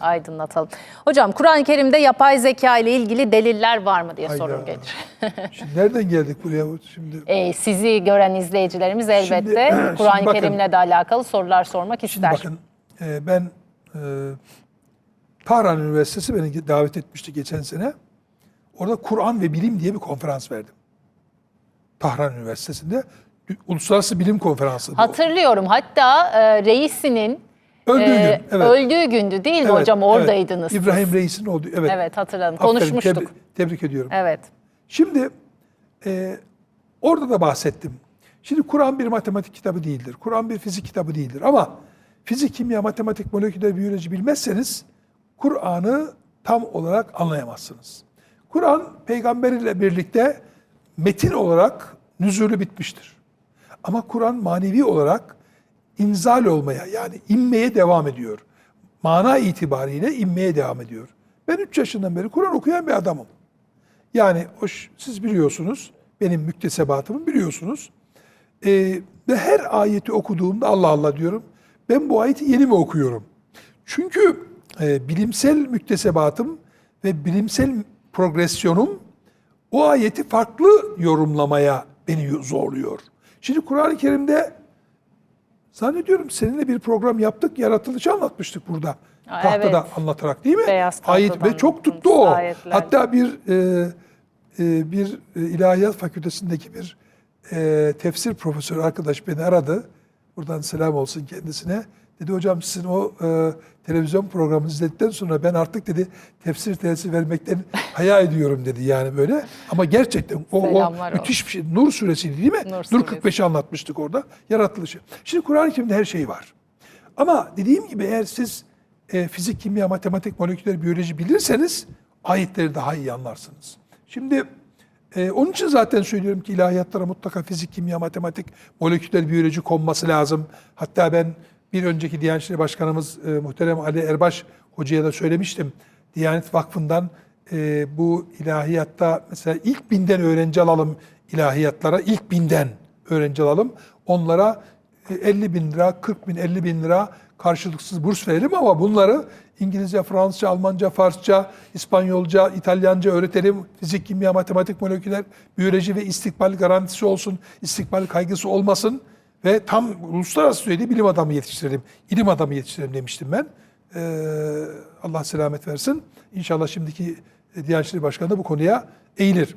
aydınlatalım. Hocam Kur'an-ı Kerim'de yapay zeka ile ilgili deliller var mı diye Hayda. sorun gelir. Şimdi nereden geldik buraya? Şimdi Ee, sizi gören izleyicilerimiz elbette şimdi Kur'an-ı. Kerim'le de alakalı sorular sormak Şimdi ister. bakın e, ben e, Tahran Üniversitesi beni davet etmişti geçen sene. Orada Kur'an ve Bilim diye bir konferans verdim. Tahran Üniversitesi'nde Uluslararası Bilim Konferansı. bu. Hatırlıyorum hatta e, reisinin Öldüğü e, gün. Evet. öldüğü gündü değil mi Evet, hocam? evet. Oradaydınız. siz. İbrahim Reis'in olduğu. Evet. Evet hatırladım. Aferin, Konuşmuştuk. tebrik, tebrik ediyorum. Evet. Şimdi e, orada da bahsettim. Şimdi Kur'an bir matematik kitabı değildir. Kur'an bir fizik kitabı değildir. Ama fizik, kimya, matematik, moleküler biyoloji bilmezseniz Kur'an'ı tam olarak anlayamazsınız. Kur'an peygamber ile birlikte metin olarak nüzulü bitmiştir. Ama Kur'an manevi olarak inzal olmaya yani inmeye devam ediyor. Mana itibariyle inmeye devam ediyor. Ben 3 yaşından beri Kur'an okuyan bir adamım. Yani hoş, siz biliyorsunuz, benim müktesebatımı biliyorsunuz. Ee, ve her ayeti okuduğumda Allah Allah diyorum. Ben bu ayeti yeni mi okuyorum? Çünkü e, bilimsel müktesebatım ve bilimsel progresyonum o ayeti farklı yorumlamaya beni zorluyor. Şimdi Kur'an-ı Kerim'de zannediyorum seninle bir program yaptık, yaratılışı anlatmıştık burada. Aa, Tahtada evet. anlatarak değil mi? Beyaz Ayet ve çok tuttu o. ayetler. Hatta bir e, e, bir e, ilahiyat fakültesindeki bir e, tefsir profesörü arkadaş beni aradı. Buradan selam olsun kendisine. Dedi hocam sizin o e, televizyon programını izledikten sonra ben artık dedi tefsir dersi vermekten haya ediyorum dedi yani böyle. Ama gerçekten o, o müthiş bir şey. Nur suresiydi değil mi? Nur Nur, suresi. 45'i anlatmıştık orada. Yaratılışı. Şimdi Kur'an-ı Kerim'de her şey var. Ama dediğim gibi eğer siz e, fizik, kimya, matematik, moleküler biyoloji bilirseniz ayetleri daha iyi anlarsınız. Şimdi e, onun için zaten söylüyorum ki ilahiyatlara mutlaka fizik, kimya, matematik, moleküler biyoloji konması lazım. Hatta ben bir önceki Diyanet İşleri Başkanımız e, muhterem Ali Erbaş Hoca'ya da söylemiştim. Diyanet Vakfı'ndan e, bu ilahiyatta mesela ilk binden öğrenci alalım ilahiyatlara, ilk binden öğrenci alalım. Onlara e, 50 bin lira, 40 bin, 50 bin lira karşılıksız burs verelim ama bunları İngilizce, Fransızca, Almanca, Farsça, İspanyolca, İtalyanca öğretelim. Fizik, kimya, matematik, moleküler, biyoloji ve istikbal garantisi olsun, istikbal kaygısı olmasın ve tam uluslararası düzeyde bilim adamı yetiştirelim, ilim adamı yetiştirelim demiştim ben. Ee, Allah selamet versin. İnşallah şimdiki Diyanet İşleri Başkanı da bu konuya eğilir.